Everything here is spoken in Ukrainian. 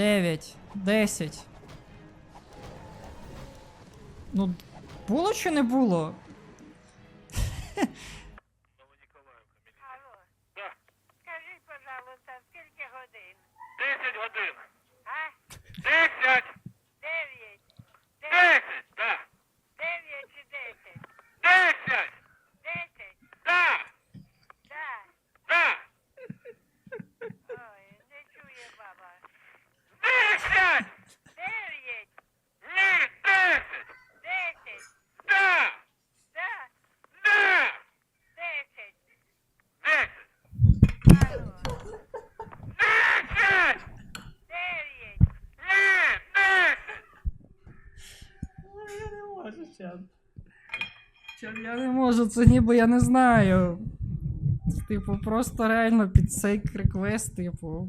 Дев'ять. Десять. Ну, було чи не було? Алло. Скажіть, пожалуйста, скільки годин? 10 годин. А? 10! Дев'ять. 10! Да! Дев'ять чи десять? 10! Десять? Да! Да. Да! Ой, не чує баба. 10! Дев'ять. Ні, 10! Десять. Да! Да. Да! Десять. 10! Алло. 10! Дев'ять. Ні, 10! Я не можу, чат. Чат, я не можу, це ніби я не знаю. Типу, просто реально під цей реквест, типу.